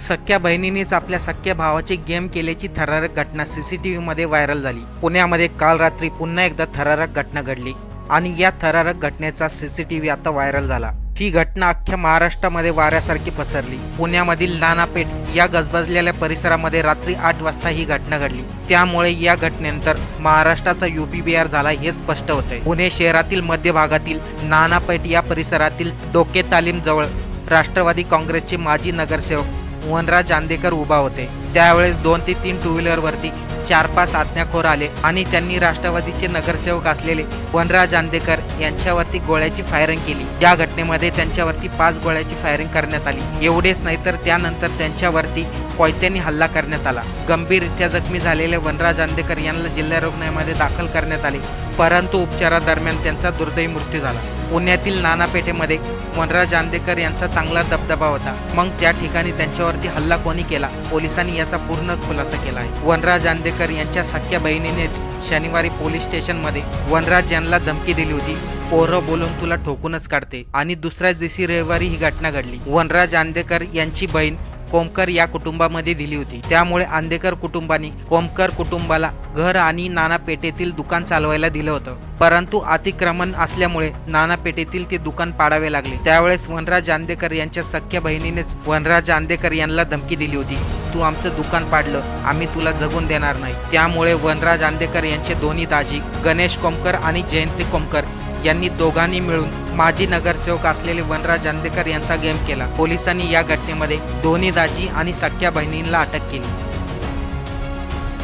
सख्या बहिणीनेच आपल्या सख्या भावाचे गेम केल्याची थरारक घटना सीसीटीव्हीमध्ये व्हायरल झाली. पुण्यामध्ये काल रात्री पुन्हा एकदा थरारक घटना घडली आणि या थरारक घटनेचा सीसीटीव्ही आता व्हायरल झाला. ही घटना अख्ख्या महाराष्ट्रामध्ये वाऱ्यासारखी पसरली. पुण्यामधील नानापेठ या गजबजलेल्या परिसरामध्ये रात्री आठ वाजता ही घटना घडली. त्यामुळे या घटनेनंतर महाराष्ट्राचा युपी बिहार झाला हे स्पष्ट होतंय. पुणे शहरातील मध्य भागातील नानापेठ या परिसरातील डोके तालीम जवळ राष्ट्रवादी काँग्रेसचे माजी नगरसेवक वनराज चांदेकर उभा होते. त्यावेळेस दोन ते तीन टू व्हीलरवरती चार पाच आज्ञाखोर आले आणि त्यांनी राष्ट्रवादीचे नगरसेवक असलेले वनराज आंदेकर यांच्यावरती गोळ्याची फायरिंग केली. या घटनेमध्ये त्यांच्यावरती पाच गोळ्याची फायरिंग करण्यात आली. एवढेच नाही तर त्यानंतर त्यांच्यावरती कोयत्यांनी हल्ला करण्यात आला. गंभीररित्या जखमी झालेले वनराज आंदेकर यांना जिल्हा रुग्णालयामध्ये दाखल करण्यात आले. परंतु उपचारादरम्यान त्यांचा दुर्दैवी मृत्यू झाला. पुण्यातील नानापेठेमध्ये वनराज आंदेकर यांचा चांगला दबदबा होता. मग त्या ठिकाणी त्यांच्यावरती हल्ला कोणी केला? पोलिसांनी याचा पूर्ण खुलासा केला आहे. वनराज आंदेकर यांच्या सख्या बहिणीनेच शनिवारी पोलीस स्टेशनमध्ये वनराज यांना धमकी दिली होती. पोरं बोलून तुला ठोकूनच काढते. आणि दुसऱ्याच दिवशी रविवारी ही घटना घडली. वनराज आंदेकर यांची बहीण कोमकर या कुटुंबामध्ये दिली होती. त्यामुळे आंदेकर कुटुंबाने कोमकर कुटुंबाला घर आणि नानापेठेतील दुकान चालवायला दिलं होतं. परंतु अतिक्रमण असल्यामुळे नानापेठेतील ते दुकान पाडावे लागले. त्यावेळेस वनराज आंदेकर यांच्या सख्या बहिणीनेच वनराज आंदेकर यांना धमकी दिली होती. तू आमचं दुकान पाडलं आम्ही तुला जगून देणार नाही. त्यामुळे वनराज आंदेकर यांचे दोन्ही दाजी गणेश कोमकर आणि जयंती कोमकर यांनी दोघांनी मिळून माजी नगरसेवक असलेले वनराज अंदेकर यांचा गेम केला. पोलिसांनी या घटनेमध्ये दोन्ही दाजी आणि सख्या बहिणींना अटक केली.